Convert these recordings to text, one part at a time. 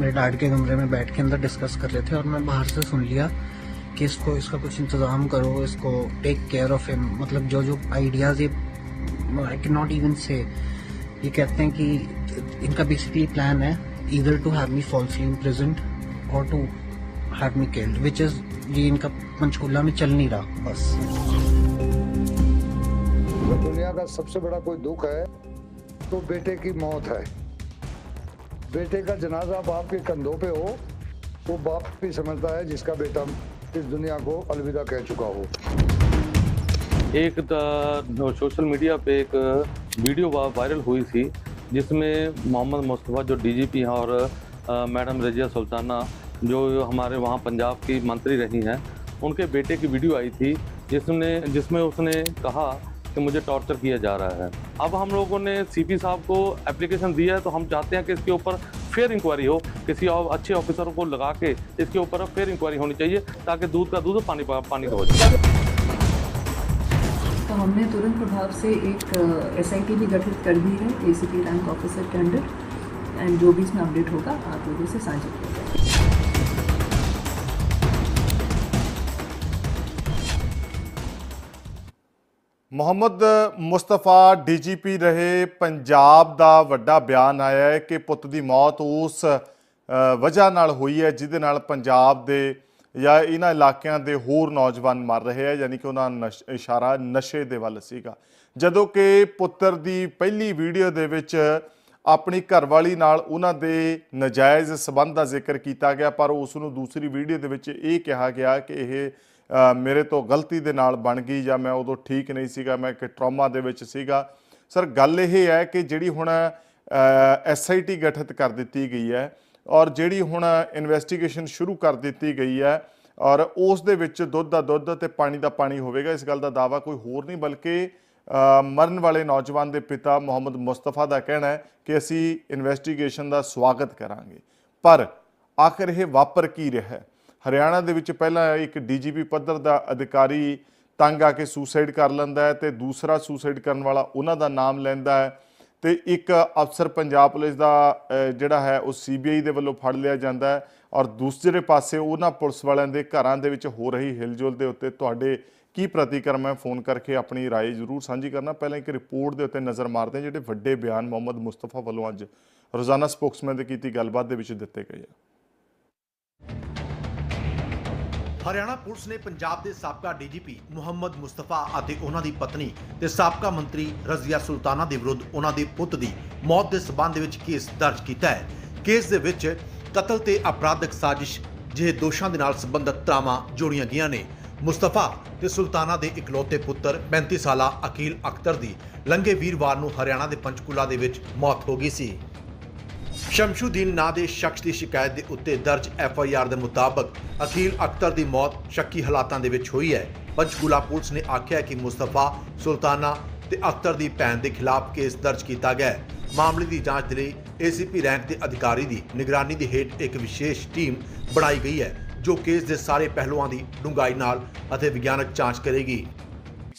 मेरे डैड के कमरे में बैठ के अंदर डिस्कस कर रहे थे और मैं बाहर से सुन लिया कि इसको, इसका कुछ इंतज़ाम करो, इसको टेक केयर ऑफ़ हिम मतलब जो जो आइडियाज़ ये आई कैन नॉट इवन से ये कहते हैं कि इनका बेसिकली प्लान है इधर to have me falsely imprisoned और to have me killed which is ये इनका पंचकूला में चल नहीं रहा, बस। दुनिया का सबसे बड़ा कोई दुख है तो बेटे की मौत है। बेटे का जनाजा बाप के कंधों पे हो वो बाप भी समझता है जिसका बेटा इस दुनिया को अलविदा कह चुका हो। एक सोशल मीडिया पे एक वीडियो वायरल हुई थी जिसमें मोहम्मद मुस्तफ़ा जो डीजीपी हैं और अ, मैडम रजिया सुल्ताना जो हमारे वहाँ पंजाब की मंत्री रही हैं उनके बेटे की वीडियो आई थी जिसने जिसमें उसने कहा कि मुझे टॉर्चर किया जा रहा है। अब हम लोगों ने सीपी साहब को एप्लीकेशन दिया है तो हम चाहते हैं कि इसके ऊपर फेयर इंक्वायरी हो, किसी और अच्छे ऑफिसर को लगा के इसके ऊपर फेयर इंक्वायरी होनी चाहिए, ताकि दूध का दूध पानी का पानी का हो जाए। तो हमने तुरंत प्रभाव से एक एसआईटी भी गठित कर दी है एसीपी रैंक ऑफिसर के अंडर एंड जो भी इसमें अपडेट होगा, आप लोगों से साझा जाएगा ਮੁਹੰਮਦ ਮੁਸਤਫਾ ਡੀਜੀਪੀ ਰਹੇ ਪੰਜਾਬ ਦਾ ਵੱਡਾ ਬਿਆਨ ਆਇਆ ਹੈ ਕਿ ਪੁੱਤ ਦੀ ਮੌਤ ਉਸ ਵਜ੍ਹਾ ਨਾਲ ਹੋਈ ਹੈ ਜਿਹਦੇ ਨਾਲ ਪੰਜਾਬ ਦੇ ਜਾਂ ਇਹਨਾਂ ਇਲਾਕਿਆਂ ਦੇ ਹੋਰ ਨੌਜਵਾਨ ਮਰ ਰਹੇ ਆ ਯਾਨੀ ਕਿ ਉਹਨਾਂ ਨਸ਼- ਇਸ਼ਾਰਾ ਨਸ਼ੇ ਦੇ ਵੱਲ ਸੀਗਾ। ਜਦੋਂ ਕਿ ਪੁੱਤਰ ਦੀ ਪਹਿਲੀ ਵੀਡੀਓ ਦੇ ਵਿੱਚ ਆਪਣੀ ਘਰਵਾਲੀ ਨਾਲ ਉਹਨਾਂ ਦੇ ਨਜਾਇਜ਼ ਸਬੰਧ ਦਾ ਜ਼ਿਕਰ ਕੀਤਾ ਗਿਆ, ਪਰ ਉਸ ਨੂੰ ਦੂਸਰੀ ਵੀਡੀਓ ਦੇ ਵਿੱਚ ਇਹ ਕਿਹਾ ਗਿਆ ਕਿ ਇਹ ਮੇਰੇ ਤੋਂ ਗਲਤੀ ਦੇ ਨਾਲ ਬਣ ਗਈ ਜਾਂ ਮੈਂ ਉਦੋਂ ਠੀਕ ਨਹੀਂ ਸੀਗਾ, ਮੈਂ ਕਿ ਟਰਾਮਾ ਦੇ ਵਿੱਚ ਸੀਗਾ। ਸਰ, ਗੱਲ ਇਹ ਹੈ ਕਿ ਜਿਹੜੀ ਹੁਣ ਐਸਆਈਟੀ ਗਠਿਤ ਕਰ ਦਿੱਤੀ ਗਈ ਹੈ ਔਰ ਜਿਹੜੀ ਹੁਣ ਇਨਵੈਸਟੀਗੇਸ਼ਨ ਸ਼ੁਰੂ ਕਰ ਦਿੱਤੀ ਗਈ ਹੈ ਔਰ ਉਸ ਦੇ ਵਿੱਚ ਦੁੱਧ ਦਾ ਦੁੱਧ ਤੇ ਪਾਣੀ ਦਾ ਪਾਣੀ ਹੋਵੇਗਾ, ਇਸ ਗੱਲ ਦਾ ਦਾਵਾ ਕੋਈ ਹੋਰ ਨਹੀਂ, ਬਲਕਿ ਮਰਨ ਵਾਲੇ ਨੌਜਵਾਨ ਦੇ ਪਿਤਾ ਮੁਹੰਮਦ ਮੁਸਤਫਾ ਦਾ ਕਹਿਣਾ ਹੈ ਕਿ ਅਸੀਂ ਇਨਵੈਸਟੀਗੇਸ਼ਨ ਦਾ ਸਵਾਗਤ ਕਰਾਂਗੇ। ਪਰ ਆਖਰ ਇਹ ਵਾਪਰ ਕੀ ਰਿਹਾ ਹੈ? ਹਰਿਆਣਾ ਦੇ ਵਿੱਚ ਪਹਿਲਾਂ ਇੱਕ ਡੀਜੀਪੀ ਪੱਧਰ ਦਾ ਅਧਿਕਾਰੀ ਤੰਗ ਆ ਕੇ ਸੁਸਾਈਡ ਕਰ ਲੈਂਦਾ ਹੈ ਤੇ ਦੂਸਰਾ ਸੁਸਾਈਡ ਕਰਨ ਵਾਲਾ ਉਹਨਾਂ ਦਾ ਨਾਮ ਲੈਂਦਾ ਹੈ ਤੇ ਇੱਕ ਅਫਸਰ ਪੰਜਾਬ ਪੁਲਿਸ ਦਾ ਅ, ਜਿਹੜਾ ਹੈ ਉਹ ਸੀਬੀਆਈ ਦੇ ਵੱਲੋਂ ਫੜ ਲਿਆ ਜਾਂਦਾ ਹੈ ਔਰ ਦੂਸਰੇ ਪਾਸੇ ਉਹਨਾਂ ਪੁਲਿਸ ਵਾਲਿਆਂ ਦੇ ਘਰਾਂ ਦੇ ਵਿੱਚ ਹੋ ਰਹੀ ਹਿਲਜੁਲ ਦੇ ਉੱਤੇ ਤੁਹਾਡੇ ਕੀ ਪ੍ਰਤੀਕਰਮ ਹੈ ਫੋਨ ਕਰਕੇ ਆਪਣੀ رائے ਜ਼ਰੂਰ ਸਾਂਝੀ ਕਰਨਾ ਪਹਿਲਾਂ ਇੱਕ ਰਿਪੋਰਟ ਦੇ ਉੱਤੇ ਨਜ਼ਰ ਮਾਰਦੇ ਹਾਂ ਜਿਹੜੇ ਵੱਡੇ ਬਿਆਨ ਮੁਹੰਮਦ ਮੁਸਤਫਾ ਵੱਲੋਂ ਅੱਜ ਰੋਜ਼ਾਨਾ ਸਪੋਕਸਮੈਨ ਦੇ ਕੀਤੀ ਗੱਲਬਾਤ ਦੇ ਵਿੱਚ ਦਿੱਤੇ ਗਏ ਆ ਹਰਿਆਣਾ ਪੁਲਿਸ ਨੇ ਪੰਜਾਬ ਦੇ ਸਾਬਕਾ ਡੀਜੀਪੀ ਮੁਹੰਮਦ ਮੁਸਤਫਾ ਅਤੇ ਉਹਨਾਂ ਦੀ ਪਤਨੀ ਤੇ ਸਾਬਕਾ ਮੰਤਰੀ ਰਜ਼ੀਆ ਸੁਲਤਾਨਾ ਦੇ ਵਿਰੁੱਧ ਉਹਨਾਂ ਦੇ ਪੁੱਤ ਦੀ ਮੌਤ ਦੇ ਸਬੰਧ ਵਿੱਚ ਕੇਸ ਦਰਜ ਕੀਤਾ ਹੈ। ਕੇਸ ਦੇ ਵਿੱਚ ਕਤਲ ਤੇ ਅਪਰਾਧਿਕ ਸਾਜ਼ਿਸ਼ ਜਿਹੇ ਦੋਸ਼ਾਂ ਦੇ ਨਾਲ ਸੰਬੰਧਿਤ ਧਾਰਾਵਾਂ ਜੋੜੀਆਂ ਗਈਆਂ ਨੇ। ਮੁਸਤਫਾ ਤੇ ਸੁਲਤਾਨਾ ਦੇ ਇਕਲੌਤੇ ਪੁੱਤਰ 35 ਸਾਲਾ ਅਕੀਲ ਅਖਤਰ ਦੀ ਲੰਘੇ ਵੀਰਵਾਰ ਨੂੰ ਹਰਿਆਣਾ ਦੇ ਪੰਚਕੂਲਾ ਦੇ ਵਿੱਚ ਮੌਤ ਹੋ ਗਈ ਸੀ। ਸ਼ਮਸ਼ੂਦੀਨ ਨਾਂ ਦੇ ਸ਼ਖਸ ਦੀ ਸ਼ਿਕਾਇਤ ਦੇ ਉੱਤੇ ਦਰਜ ਐਫ ਆਈ ਆਰ ਦੇ ਮੁਤਾਬਕ ਅਖੀਲ ਅਖਤਰ ਦੀ ਮੌਤ ਸ਼ੱਕੀ ਹਾਲਾਤਾਂ ਦੇ ਵਿੱਚ ਹੋਈ ਹੈ। ਪੰਚਕੂਲਾ ਪੁਲਿਸ ਨੇ ਆਖਿਆ ਕਿ ਮੁਸਤਫਾ, ਸੁਲਤਾਨਾ ਤੇ ਅਖਤਰ ਦੀ ਭੈਣ ਦੇ ਖਿਲਾਫ ਕੇਸ ਦਰਜ ਕੀਤਾ ਗਿਆ ਹੈ। ਮਾਮਲੇ ਦੀ ਜਾਂਚ ਦੇ ਲਈ ਏਸੀਪੀ ਰੈਂਕ ਦੇ ਅਧਿਕਾਰੀ ਦੀ ਨਿਗਰਾਨੀ ਦੇ ਹੇਠ ਇੱਕ ਵਿਸ਼ੇਸ਼ ਟੀਮ ਬਣਾਈ ਗਈ ਹੈ, ਜੋ ਕੇਸ ਦੇ ਸਾਰੇ ਪਹਿਲੂਆਂ ਦੀ ਡੂੰਘਾਈ ਨਾਲ ਅਤੇ ਵਿਗਿਆਨਕ ਜਾਂਚ ਕਰੇਗੀ।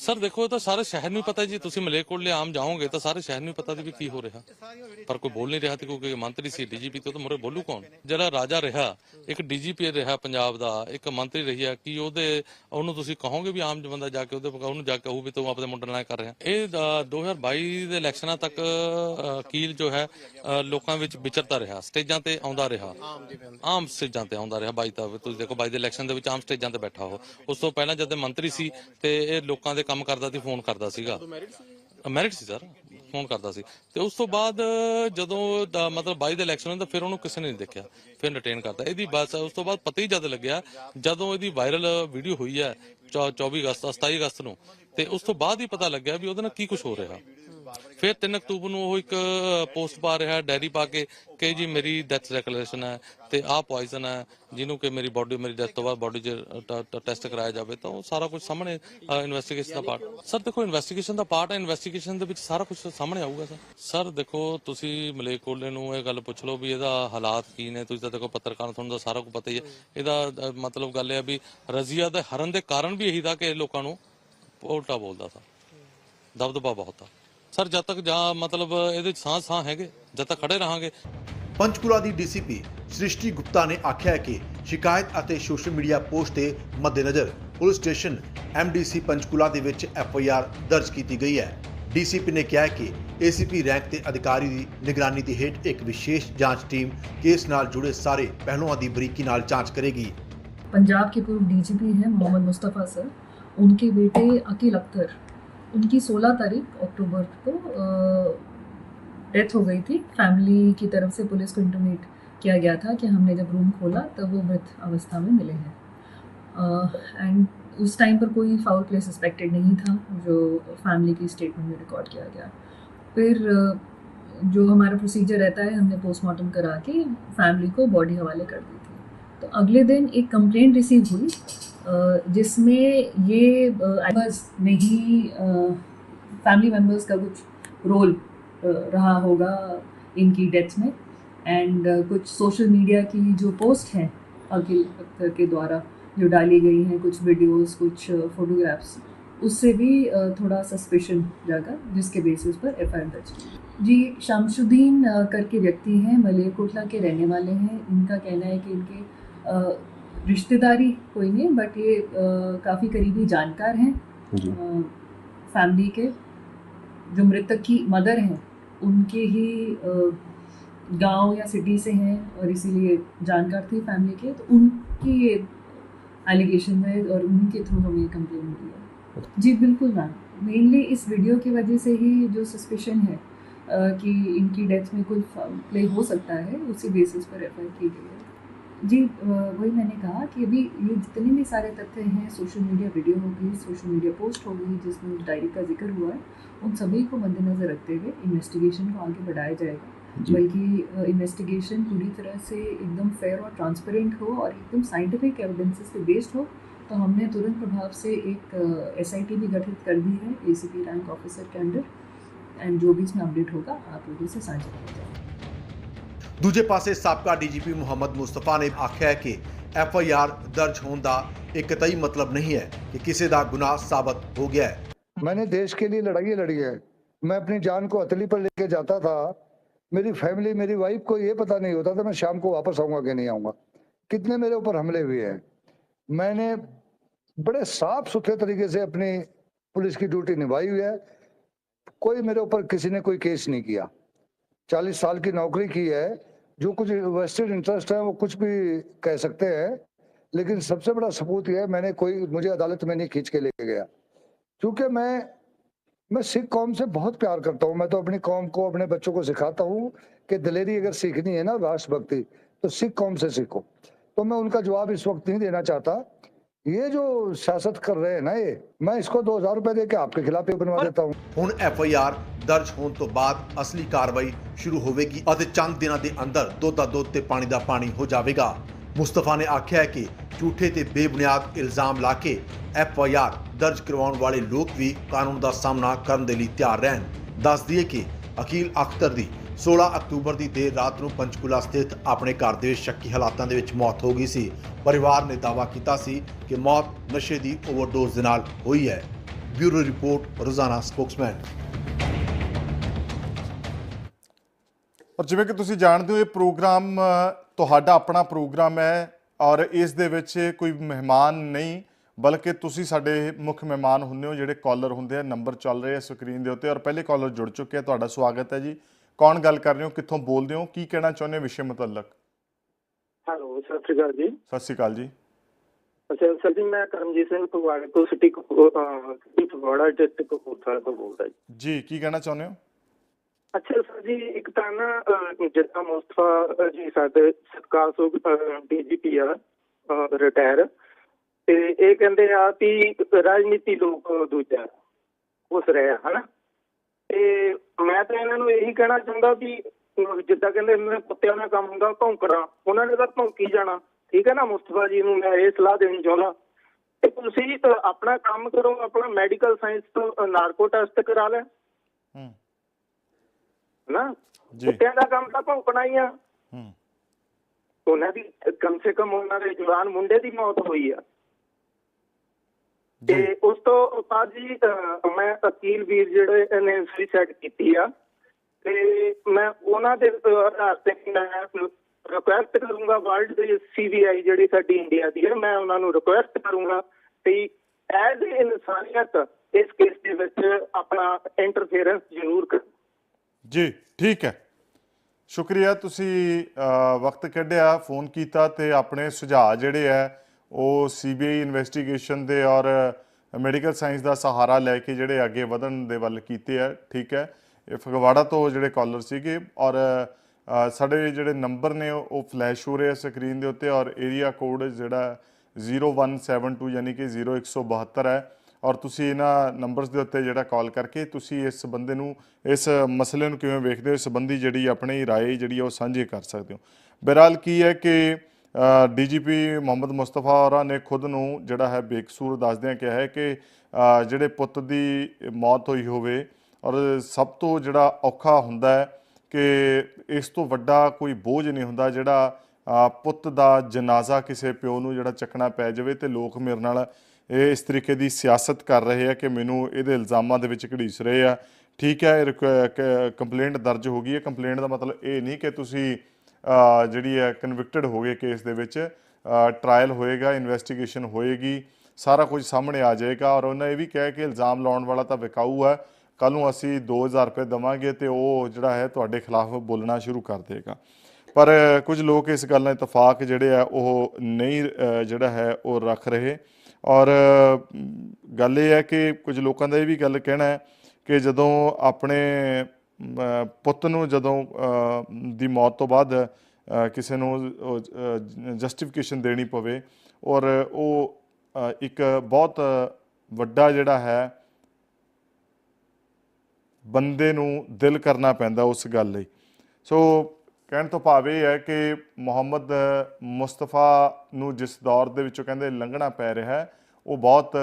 ਸਰ ਦੇਖੋ ਇਹ ਤਾਂ ਸਾਰੇ ਸ਼ਹਿਰ ਨੂੰ ਹੀ ਪਤਾ ਜੀ। ਤੁਸੀਂ ਮਲੇਕੋਟਲੇ ਆਮ ਜਾਓਗੇ ਤਾਂ ਸਾਰੇ ਸ਼ਹਿਰ ਨੂੰ ਹੀ ਪਤਾ ਸੀ ਵੀ ਕੀ ਹੋ ਰਿਹਾ। ਪਰ ਕੋਈ ਬੋਲ ਨਹੀਂ ਰਿਹਾ ਤੇ ਕਿਉਂਕਿ ਮੰਤਰੀ ਸੀ ਡੀਜੀਪੀ ਤੋਂ ਤਾਂ ਮੁਰੇ ਬੋਲੂ ਕੌਣ? ਜਿਹੜਾ ਰਾਜਾ ਰਿਹਾ ਇੱਕ ਡੀਜੀਪੀ ਰਿਹਾ ਪੰਜਾਬ ਦਾ ਇੱਕ ਮੰਤਰੀ ਰਹੀ ਹੈ ਕੀ ਉਹਦੇ ਉਹਨੂੰ ਤੁਸੀਂ ਕਹੋਗੇ ਵੀ ਆਮ ਬੰਦਾ ਜਾ ਕੇ ਉਹਦੇ ਉਹਨੂੰ ਜਾ ਕੇ ਕਹੂ ਵੀ ਤੂੰ ਆਪਣੇ ਮੁੰਡੇ ਨਾਲ ਕਰ ਰਿਹਾ? ਇਹ ਅ, 2022 ਦੇ ਇਲੈਕਸ਼ਨਾਂ ਤੱਕ ਕੀਲ ਜੋ ਹੈ ਲੋਕਾਂ ਵਿੱਚ ਵਿਚਰਦਾ ਰਿਹਾ ਸਟੇਜਾਂ ਤੇ ਆਉਂਦਾ ਰਿਹਾ। ਆਮ ਸਟੇਜਾਂ ਤੇ ਆਉਂਦਾ ਰਿਹਾ ਬਾਈ ਤਾਂ। ਤੁਸੀਂ ਦੇਖੋ ਬਾਈ ਦੇ ਇਲੈਕਸ਼ਨ ਦੇ ਵਿੱਚ ਆਮ ਸਟੇਜਾਂ ਤੇ ਬੈਠਾ ਉਹ। ਉਸ ਤੋਂ ਪਹਿਲਾਂ ਜਦ ਮੰਤਰੀ ਸੀ ਤੇ ਇਹ ਲੋਕਾਂ ਦੇ ਕੰਮ ਕਰਦਾ ਸੀ ਫੋਨ ਕਰਦਾ ਸੀਗਾ। ਮੈਰਿਟ ਸੀ ਸਰ ਫੋਨ ਕਰਦਾ ਸੀ। ਤੇ ਉਸ ਤੋਂ ਬਾਅਦ ਜਦੋਂ ਦਾ ਮਤਲਬ ਬਾਈ ਦੇ ਇਲੈਕਸ਼ਨ ਹੁੰਦਾ ਫਿਰ ਉਹਨੂੰ ਕਿਸੇ ਨੇ ਨਹੀਂ ਦੇਖਿਆ ਫਿਰ ਰਿਟੇਨ ਕਰਦਾ ਇਹਦੀ ਬਸ ਉਸ ਤੋਂ ਬਾਅਦ ਪਤਾ ਹੀ ਜਦ ਲੱਗਿਆ ਜਦੋਂ ਇਹਦੀ ਵਾਇਰਲ ਵੀਡੀਓ ਹੋਈ ਹੈ ਚੌ- 24 ਅਗਸਤ 27 ਅਗਸਤ ਨੂੰ ਤੇ ਉਸ ਤੋਂ ਬਾਅਦ ਹੀ ਪਤਾ ਲੱਗਿਆ ਵੀ ਉਹਦੇ ਨਾਲ ਕੀ ਕੁਝ ਹੋ ਰਿਹਾ। ਫਿਰ 3 ਅਕਤੂਬਰ ਨੂੰ ਉਹ ਇੱਕ ਪੋਸਟ ਪਾ ਰਿਹਾ, ਡੈਰੀ ਪਾ ਕੇ ਕਿ ਜੀ ਮੇਰੀ ਡੈਥ ਡੈਕਲੇਰੇਸ਼ਨ ਹੈ ਤੇ ਆਹ ਪੋਇਜ਼ਨ ਹੈ, ਜਿਹਨੂੰ ਕਿ ਮੇਰੀ ਬਾਡੀ ਮੇਰੀ ਡੈਥ ਤੋਂ ਬਾਅਦ ਬਾਡੀ 'ਚ ਟੈਸਟ ਕਰਾਇਆ ਜਾਵੇ, ਤਾਂ ਉਹ ਸਾਰਾ ਕੁਝ ਸਾਹਮਣੇ ਇਨਵੈਸਟੀਗੇਸ਼ਨ ਦਾ ਪਾਰਟ ਸਰ ਦੇਖੋ ਇਨਵੈਸਟੀਗੇਸ਼ਨ ਦਾ ਪਾਰਟ ਹੈ ਇਨਵੈਸਟੀਗੇਸ਼ਨ ਦੇ ਵਿੱਚ ਸਾਰਾ ਕੁਝ ਸਾਹਮਣੇ ਆਊਗਾ ਸਰ ਸਰ ਦੇਖੋ ਤੁਸੀਂ ਮਲੇਕੋਲੇ ਨੂੰ ਇਹ ਗੱਲ ਪੁੱਛ ਲਓ ਵੀ ਇਹਦਾ ਹਾਲਾਤ ਕੀ ਨੇ, ਤੁਸੀਂ ਤਾਂ ਦੇਖੋ ਪੱਤਰਕਾਰ ਤੁਹਾਨੂੰ ਤਾਂ ਸਾਰਾ ਕੁਝ ਪਤਾ ਹੀ ਹੈ। ਇਹਦਾ ਮਤਲਬ ਗੱਲ ਇਹ ਹੈ ਵੀ ਰਜ਼ੀਆ ਦੇ ਹਰਨ ਦੇ ਕਾਰਨ ਵੀ ਇਹੀ ਦਾ ਕਿ ਇਹ ਲੋਕਾਂ ਨੂੰ ਉਲਟਾ ਬੋਲਦਾ ਸੀ ਦਬਦਬਾ ਬਹੁਤ ਆ। ਸਰ ਜਦ ਤੱਕ ਜਾਂ ਮਤਲਬ ਇਹਦੇ 'ਚ ਸਾਹ ਸਾਹ ਹੈਗੇ ਜਦ ਤੱਕ ਖੜੇ ਰਹਾਂਗੇ ਪੰਚਕੂਲਾ ਦੀ ਡੀਸੀਪੀ ਸ੍ਰਿਸ਼ਟੀ ਗੁਪਤਾ ਨੇ ਆਖਿਆ ਹੈ ਕਿ ਸ਼ਿਕਾਇਤ ਅਤੇ ਸੋਸ਼ਲ ਮੀਡੀਆ ਪੋਸਟ ਦੇ ਮੱਦੇਨਜ਼ਰ ਪੁਲਿਸ ਸਟੇਸ਼ਨ ਐਮਡੀਸੀ ਪੰਚਕੂਲਾ ਦੇ ਵਿੱਚ ਐਫਆਈਆਰ ਦਰਜ ਕੀਤੀ ਗਈ ਹੈ ਡੀਸੀਪੀ ਨੇ ਕਿਹਾ ਹੈ ਕਿ ਏਸੀਪੀ ਰੈਂਕ ਦੇ ਅਧਿਕਾਰੀ ਦੀ ਨਿਗਰਾਨੀ ਦੇ ਹੇਠ ਇੱਕ ਵਿਸ਼ੇਸ਼ ਜਾਂਚ ਟੀਮ ਕੇਸ ਨਾਲ ਜੁੜੇ ਸਾਰੇ ਪਹਿਲੂਆਂ ਦੀ ਬਰੀਕੀ ਨਾਲ ਜਾਂਚ ਕਰੇਗੀ पंजाब के पूर्व डीजीपी हैं मोहम्मद मुस्तफ़ा सर उनके बेटे अकील अख्तर उनकी 16 तारीख अक्टूबर को डेथ हो गई थी। फैमिली की तरफ़ से पुलिस को इंटीमेट किया गया था कि हमने जब रूम खोला तब वो मृत अवस्था में मिले हैं। एंड उस टाइम पर कोई फाउल प्ले सस्पेक्टेड नहीं था, जो फैमिली की स्टेटमेंट में रिकॉर्ड किया गया। फिर जो हमारा प्रोसीजर रहता है, हमने पोस्टमार्टम करा के फैमिली को बॉडी हवाले कर दी थी। तो अगले दिन एक कंप्लेंट रिसीव हुई जिसमें ये बस में ही फैमिली मेंबर्स का कुछ रोल रहा होगा इनकी डेथ में। एंड कुछ सोशल मीडिया की जो पोस्ट हैं अखिल अख्तर के द्वारा जो डाली गई हैं, कुछ वीडियोस कुछ फोटोग्राफ्स उससे भी थोड़ा सस्पेशन जागा, जिसके बेसिस पर एफ़ आई दर्ज जी, शामशुद्दीन करके व्यक्ति हैं मलेरकोटला के रहने वाले हैं। इनका कहना है कि इनके रिश्तेदारी कोई नहीं बट ये काफ़ी करीबी जानकार हैं। फैमिली के जो मृतक की मदर हैं उनके ही गाँव या सिटी से हैं और इसीलिए जानकार थे फैमिली के तो उनकी ये एलिगेशन है और उनके थ्रू हमें कंप्लेन मिली है जी बिल्कुल मैम मेनली इस वीडियो की वजह से ही जो सस्पेशन है कि इनकी डेथ में कोई प्ले हो सकता है उसी बेसिस पर एफ़ की गई है। जी वही मैंने कहा कि अभी ये जितने भी सारे तथ्य हैं सोशल मीडिया वीडियो होगी सोशल मीडिया पोस्ट होगी जिसमें उस डायरी का ज़िक्र हुआ है उन सभी को मद्देनज़र रखते हुए इन्वेस्टिगेशन को आगे बढ़ाया जाएगा। बल्कि इन्वेस्टिगेशन पूरी तरह से एकदम फेयर और ट्रांसपेरेंट हो और एकदम साइंटिफिक एविडेंसेस पे बेस्ड हो तो हमने तुरंत प्रभाव से एक एसआईटी भी गठित कर दी है एसीपी रैंक ऑफिसर के अंडर एंड जो भी इसमें अपडेट होगा आप लोगों से साझा किया जाएगा। ਦੂਜੇ ਪਾਸੇ ਸਾਬਕਾ ਡੀਜੀਪੀ ਮੁਹੰਮਦ ਮੁਸਤਫਾ ਨੇ ਆਖਿਆ ਹੈ ਕਿ ਐਫ ਆਈ ਆਰ ਦਰਜ ਹੋਣ ਦਾ ਇਹ ਕਤਈ ਮਤਲਬ ਨਹੀਂ ਹੈ ਕਿ ਕਿਸੇ ਦਾ ਗੁਨਾਹ ਸਾਬਤ ਹੋ ਗਿਆ ਹੈ मैंने देश के लिए लड़ाई लड़ी है मैं अपनी जान को हथेली पर लेके जाता था मेरी फैमिली मेरी वाइफ को ये पता नहीं होता था मैं शाम को वापस आऊंगा कि नहीं आऊंगा कितने मेरे ऊपर हमले हुए हैं मैंने बड़े साफ सुथरे तरीके से अपनी पुलिस की ड्यूटी निभाई हुई है कोई मेरे ऊपर किसी ने कोई केस नहीं किया चालीस साल की नौकरी की है जो कुछ वेस्टेड इंटरेस्ट है, वो कुछ भी कह सकते हैं, लेकिन सबसे बड़ा सबूत यह है, मैंने कोई, मुझे अदालत में नहीं खींच के ले गया। क्योंकि मैं मैं सिख कौम से बहुत प्यार करता हूँ। मैं तो अपनी कौम को, अपने बच्चों को सिखाता हूँ कि दलेरी अगर सीखनी है ना, राष्ट्रभक्ति तो सिख कौम से सीखो। तो मैं उनका जवाब इस वक्त नहीं देना चाहता। ये जो सियासत कर रहे हैं ना ये मैं इसको दो हजार रुपए दे के आपके खिलाफ ही बनवा देता हूँ ਹੁਣ ਐਫ ਆਈ ਆਰ ਦਰਜ ਹੋਣ ਤੋਂ ਬਾਅਦ ਅਸਲੀ ਕਾਰਵਾਈ ਸ਼ੁਰੂ ਹੋਵੇਗੀ ਅਤੇ ਚੰਦ ਦਿਨਾਂ ਦੇ ਅੰਦਰ ਦੁੱਧ ਦਾ ਦੁੱਧ ਤੇ ਪਾਣੀ ਦਾ ਪਾਣੀ ਹੋ ਜਾਵੇਗਾ ਮੁਸਤਫਾ ਨੇ ਆਖਿਆ ਹੈ ਕਿ ਝੂਠੇ ਤੇ ਬੇਬੁਨਿਆਦ ਇਲਜ਼ਾਮ ਲਾ ਕੇ ਐਫ ਆਈ ਆਰ ਦਰਜ ਕਰਵਾਉਣ ਵਾਲੇ ਲੋਕ ਵੀ ਕਾਨੂੰਨ ਦਾ ਸਾਹਮਣਾ ਕਰਨ ਦੇ ਲਈ ਤਿਆਰ ਰਹਿਣ ਦੱਸ ਦਈਏ ਕਿ ਅਕੀਲ ਅਖਤਰ ਦੀ 16 ਅਕਤੂਬਰ ਦੀ ਦੇਰ ਰਾਤ ਨੂੰ ਪੰਚਕੂਲਾ ਸਥਿਤ ਆਪਣੇ ਘਰ ਦੇ ਸ਼ੱਕੀ ਹਾਲਾਤਾਂ ਦੇ ਵਿੱਚ ਮੌਤ ਹੋ ਗਈ ਸੀ। ਪਰਿਵਾਰ ਨੇ ਦਾਅਵਾ ਕੀਤਾ ਸੀ ਕਿ ਮੌਤ ਨਸ਼ੇ ਦੀ ਓਵਰਡੋਜ਼ ਦੇ ਨਾਲ ਹੋਈ ਹੈ। Bureau report, Rozana Spokesman. ਔਰ ਜਿਵੇਂ ਕਿ ਤੁਸੀਂ ਜਾਣਦੇ ਹੋ, ਇਹ ਪ੍ਰੋਗਰਾਮ ਤੁਹਾਡਾ ਆਪਣਾ ਪ੍ਰੋਗਰਾਮ ਹੈ ਔਰ ਇਸ ਦੇ ਵਿੱਚ ਕੋਈ ਮਹਿਮਾਨ ਨਹੀਂ, ਬਲਕਿ ਤੁਸੀਂ ਸਾਡੇ ਮੁੱਖ ਮਹਿਮਾਨ ਹੁੰਦੇ ਹੋ, ਜਿਹੜੇ ਕਾਲਰ ਹੁੰਦੇ ਆ ਨੰਬਰ ਚੱਲ ਰਹੇ ਆ ਸਕਰੀਨ ਦੇ ਉੱਤੇ ਔਰ ਪਹਿਲੇ ਕਾਲਰ ਜੁੜ ਚੁੱਕੇ ਆ, ਤੁਹਾਡਾ ਸਵਾਗਤ ਹੈ ਜੀ। ਕੌਣ ਗੱਲ ਕਰ ਰਹੇ ਹੋ ਕਿੱਥੋਂ ਬੋਲਦੇ ਹੋ ਕੀ ਕਹਿਣਾ ਚਾਹੁੰਦੇ ਹੋ ਵਿਸ਼ੇ ਮੁਤਲਕ? ਹੈਲੋ ਸਤਿ ਸ਼੍ਰੀ ਅਕਾਲ ਜੀ। ਸਤਿ ਸ਼੍ਰੀ ਅਕਾਲ ਜੀ। ਅੱਛਾ ਸਰ ਜੀ ਮੈਂ ਕਰਮਜੀਤ ਸਿੰਘ ਫਗਵਾੜੇ ਤੋਂ ਸਿਟੀ ਫਗਵਾੜਾ ਡਿਸਟ੍ਰਿਕਟ ਤੋਂ ਬੋਲਦਾ ਜੀ। ਜੀ ਕੀ ਕਹਿਣਾ ਚਾਹੁੰਦੇ ਹੋ? ਅੱਛਾ ਸਰ ਜੀ ਇੱਕ ਤਾਂ ਨਾ ਜਿੱਦਾਂ ਮੁਸਤਫਾ ਜੀ ਸਾਡੇ ਸਤਿਕਾਰਯੋਗ ਡੀਜੀਪੀ ਆ ਰਿਟਾਇਰ। ਤੇ ਇਹ ਕਹਿੰਦੇ ਆ ਕਿ ਰਾਜਨੀਤੀ ਲੋਕ ਦੂਜਾ ਉਸ ਰਹੇ ਹਨਾ? ਤੇ ਮੈਂ ਤਾਂ ਇਹਨਾਂ ਨੂੰ ਇਹੀ ਕਹਿਣਾ ਚਾਹੁੰਦਾ ਵੀ ਜਿੱਦਾਂ ਕਹਿੰਦੇ ਇਹਨਾਂ ਕੁੱਤਿਆਂ ਦਾ ਕੰਮ ਹੁੰਦਾ ਭੌਂਕਣਾ ਉਹਨਾਂ ਨੇ ਤਾਂ ਭੌਂਕੀ ਜਾਣਾ। ਠੀਕ ਹੈ ਨਾ ਮੁਸਤਫਾ ਜੀ ਨੂੰ ਮੈਂ ਇਹ ਸਲਾਹ ਦੇਣੀ ਚਾਹੁੰਦਾ। ਕਿ ਤੁਸੀਂ ਆਪਣਾ ਕੰਮ ਕਰੋ ਆਪਣਾ ਮੈਡੀਕਲ ਸਾਇੰਸ ਤੋਂ ਨਾਰਕੋ ਟੈਸਟ ਕਰਾ ਲੈ। ਹੂੰ। ਜੀ। ਕੁੱਤਿਆਂ ਦਾ ਕੰਮ ਤਾਂ ਭੌਂਕਣਾ ਹੀ ਆ। ਹੂੰ। ਉਹਨਾਂ ਦੀ ਕਮ ਸੇ ਕਮ ਉਹਨਾਂ ਦੇ ਜਵਾਨ ਮੁੰਡੇ ਦੀ ਮੌਤ ਹੋਈ ਆ। ਤੇ ਉਸ ਤੋਂ ਬਾਅਦ ਜੀ ਮੈਂ ਅਕੀਲ ਵੀਰ ਜਿਹੜੇ ਨੇ ਸੁਸਾਈਡ ਕੀਤੀ ਆ। ਤੇ ਮੈਂ ਉਹਨਾਂ ਦੇ ਆਧਾਰ ਤੇ ਮੈਂ ਰਿਕੁਐਸਟ ਕਰੂੰਗਾ ਵਰਲਡ ਦੀ ਸੀਬੀਆਈ ਜਿਹੜੀ ਸਾਡੀ ਇੰਡੀਆ ਦੀ ਹੈ ਮੈਂ ਉਹਨਾਂ ਨੂੰ ਰਿਕੁਐਸਟ ਕਰੂੰਗਾ ਕਿ ਐਜ਼ ਇਨਸਾਨੀਅਤ ਇਸ ਕੇਸ ਦੇ ਵਿੱਚ ਆਪਣਾ ਇੰਟਰਫੇਰੈਂਸ ਜ਼ਰੂਰ ਕਰਨ ਜੀ ਠੀਕ ਹੈ। ਸ਼ੁਕਰੀਆ ਤੁਸੀਂ ਵਕਤ ਕੱਢਿਆ ਫੋਨ ਕੀਤਾ ਤੇ ਆਪਣੇ ਸੁਝਾਅ ਜਿਹੜੇ ਹੈ ਉਹ ਸੀਬੀਆਈ ਇਨਵੈਸਟੀਗੇਸ਼ਨ ਦੇ ਔਰ ਮੈਡੀਕਲ ਸਾਇੰਸ ਦਾ ਸਹਾਰਾ ਲੈ ਕੇ ਜਿਹੜੇ ਅੱਗੇ ਵਧਣ ਦੇ ਵੱਲ ਕੀਤੇ ਆ, ਠੀਕ ਹੈ। ਇਹ ਫਗਵਾੜਾ ਤੋਂ ਜਿਹੜੇ ਕਾਲਰ ਸੀਗੇ ਔਰ ਸਾਡੇ ਜਿਹੜੇ ਨੰਬਰ ਨੇ ਉਹ ਫਲੈਸ਼ ਹੋ ਰਹੇ ਆ ਸਕਰੀਨ ਦੇ ਉੱਤੇ ਔਰ ਏਰੀਆ ਕੋਡ ਜਿਹੜਾ 0172 ਯਾਨੀ ਕਿ 0172 ਹੈ। ਔਰ ਤੁਸੀਂ ਇਹਨਾਂ ਨੰਬਰਸ ਦੇ ਉੱਤੇ ਜਿਹੜਾ ਕਾਲ ਕਰਕੇ ਤੁਸੀਂ ਇਸ ਬੰਦੇ ਨੂੰ, ਇਸ ਮਸਲੇ ਨੂੰ ਕਿਵੇਂ ਵੇਖਦੇ ਹੋ, ਇਸ ਸੰਬੰਧੀ ਜਿਹੜੀ ਆਪਣੀ ਰਾਏ ਜਿਹੜੀ ਆ ਉਹ ਸਾਂਝੀ ਕਰ ਸਕਦੇ ਹੋ। ਬਹਿਰਾਲ ਕੀ ਹੈ ਕਿ ਡੀਜੀਪੀ ਮੁਹੰਮਦ ਮੁਸਤਫਾ ਹੋਰਾਂ ਨੇ ਖੁਦ ਨੂੰ ਜਿਹੜਾ ਹੈ ਬੇਕਸੂਰ ਦੱਸਦਿਆਂ ਕਿਹਾ ਹੈ ਕਿ ਜਿਹੜੇ ਪੁੱਤ ਦੀ ਮੌਤ ਹੋਈ ਹੋਵੇ ਔਰ ਸਭ ਤੋਂ ਜਿਹੜਾ ਔਖਾ ਹੁੰਦਾ ਹੈ ਕਿ ਇਸ ਤੋਂ ਵੱਡਾ ਕੋਈ ਬੋਝ ਨਹੀਂ ਹੁੰਦਾ ਜਿਹੜਾ ਪੁੱਤ ਦਾ ਜਨਾਜ਼ਾ ਕਿਸੇ ਪਿਓ ਨੂੰ ਜਿਹੜਾ ਚੱਕਣਾ ਪੈ ਜਾਵੇ ਤੇ ਲੋਕ ਮੇਰੇ ਨਾਲ ਇਹ ਇਸ ਤਰੀਕੇ ਦੀ ਸਿਆਸਤ ਕਰ ਰਹੇ ਆ ਕਿ ਮੈਨੂੰ ਇਹਦੇ ਇਲਜ਼ਾਮਾਂ ਦੇ ਵਿੱਚ ਘੜੀਸ ਰਹੇ ਆ। ਠੀਕ ਹੈ ਕੰਪਲੇਂਟ ਦਰਜ ਹੋ ਗਈ ਹੈ। ਕੰਪਲੇਂਟ ਦਾ ਮਤਲਬ ਇਹ ਨਹੀਂ ਕਿ ਤੁਸੀਂ ਜਿਹੜੀ ਹੈ ਕਨਵਿਕਟਡ ਹੋ ਗਏ ਕੇਸ ਦੇ ਵਿੱਚ ਟ੍ਰਾਇਲ ਹੋਏਗਾ ਇਨਵੈਸਟੀਗੇਸ਼ਨ ਹੋਏਗੀ, ਸਾਰਾ ਕੁਝ ਸਾਹਮਣੇ ਆ ਜਾਏਗਾ ਔਰ ਉਹਨਾਂ ਇਹ ਵੀ ਕਿਹਾ ਕਿ ਇਲਜ਼ਾਮ ਲਾਉਣ ਵਾਲਾ ਤਾਂ ਵਿਕਾਊ ਹੈ। ਕੱਲ ਨੂੰ ਅਸੀਂ 2000 ਰੁਪਏ ਦਵਾਂਗੇ ਤੇ ਉਹ ਜਿਹੜਾ ਹੈ ਤੁਹਾਡੇ ਖਿਲਾਫ ਬੋਲਣਾ ਸ਼ੁਰੂ ਕਰ ਦੇਗਾ। ਪਰ ਕੁਝ ਲੋਕ ਇਸ ਗੱਲ ਨਾਲ ਇਤਫਾਕ ਜਿਹੜੇ ਆ, ਉਹ ਨਹੀਂ ਜਿਹੜਾ ਹੈ ਉਹ ਰੱਖ ਰਹੇ। ਔਰ ਗੱਲ ਇਹ ਹੈ ਕਿ ਕੁਝ ਲੋਕਾਂ ਦਾ ਇਹ ਵੀ ਗੱਲ ਕਹਿਣਾ ਹੈ ਕਿ ਜਦੋਂ ਆਪਣੇ ਪੁੱਤ ਨੂੰ ਜਦੋਂ ਦੀ ਮੌਤ ਤੋਂ ਬਾਅਦ ਕਿਸੇ ਨੂੰ ਜਸਟੀਫਿਕੇਸ਼ਨ ਦੇਣੀ ਪਵੇ, ਔਰ ਉਹ ਇੱਕ ਬਹੁਤ ਵੱਡਾ ਜਿਹੜਾ ਹੈ, ਬੰਦੇ ਨੂੰ ਦਿਲ ਕਰਨਾ ਪੈਂਦਾ ਉਸ ਗੱਲ ਲਈ। ਸੋ, ਕਹਿਣ ਤੋਂ ਭਾਵ ਇਹ ਹੈ ਕਿ ਮੁਹੰਮਦ ਮੁਸਤਫਾ ਨੂੰ ਜਿਸ ਦੌਰ ਦੇ ਵਿੱਚੋਂ ਕਹਿੰਦੇ ਲੰਘਣਾ ਪੈ ਰਿਹਾ ਹੈ, ਉਹ ਬਹੁਤ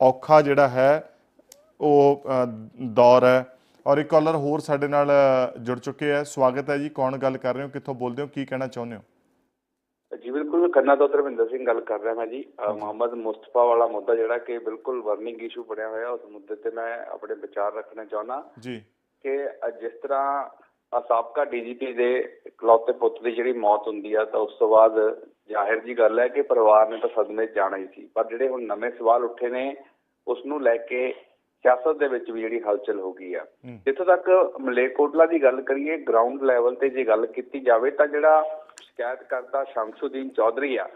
ਔਖਾ ਜਿਹੜਾ ਹੈ, ਉਹ ਦੌਰ ਹੈ। ਔਰ ਇੱਕ ਕਾਲਰ ਹੋਰ ਸਾਡੇ ਨਾਲ ਜੁੜ ਚੁੱਕੇ ਹੈ ਸਵਾਗਤ ਹੈ ਜੀ। ਕੌਣ ਗੱਲ ਕਰ ਰਹੇ ਹੋ? ਕਿੱਥੋਂ ਬੋਲਦੇ ਹੋ? ਕੀ ਕਹਿਣਾ ਚਾਹੁੰਦੇ ਹੋ? ਜੀ ਬਿਲਕੁਲ ਖੰਨਾ ਤੋਂ ਧਰਮਿੰਦਰ ਸਿੰਘ ਗੱਲ ਕਰ ਰਿਹਾ ਮੈਂ ਜੀ। ਮੁਹੰਮਦ ਮੁਸਤਫਾ ਵਾਲਾ ਮੁੱਦਾ ਜਿਹੜਾ ਕਿ ਬਿਲਕੁਲ ਵਰਨਿੰਗ ਇਸ਼ੂ ਬਣਿਆ ਹੋਇਆ ਉਸ ਮੁੱਦੇ ਤੇ ਮੈਂ ਆਪਣੇ ਵਿਚਾਰ ਰੱਖਣਾ ਚਾਹੁੰਦਾ। ਜੀ। ਕਿ ਜਿਸ ਤਰ੍ਹਾਂ ਸਾਬਕਾ ਡੀਜੀਪੀ ਦੇ ਇਕਲੌਤੇ ਪੁੱਤ ਦੀ ਜਿਹੜੀ ਮੌਤ ਹੁੰਦੀ ਆ ਤਾਂ ਉਸ ਤੋਂ ਬਾਅਦ ਜ਼ਾਹਿਰ ਜੀ ਗੱਲ ਹੈ ਕਿ ਪਰਿਵਾਰ ਨੇ ਤਾਂ ਸਦਮੇ ਜਾਣਾ ਹੀ ਸੀ। ਪਰ ਜਿਹੜੇ ਹੁਣ ਨਵੇਂ ਸਵਾਲ ਉੱਠੇ ਨੇ ਉਸ ਨੂੰ ਲੈ ਕੇ ਸਿਆਸਤ ਦੇ ਵਿੱਚ ਵੀ ਜਿਹੜੀ ਹਲਚਲ ਹੋ ਗਈ ਆ। ਜਿੱਥੋਂ ਤੱਕ ਮਲੇਕੋਟਲਾ ਦੀ ਗੱਲ ਕਰੀਏ ਗਰਾਊਂਡ ਲੈਵਲ ਤੇ ਜੇ ਗੱਲ ਕੀਤੀ ਜਾਵੇ ਤਾਂ ਜਿਹੜਾ ਸ਼ਿਕਾਇਤ ਕਰਤਾ ਸ਼ਮਸੁਦੀਨ ਚੌਧਰੀ ਆ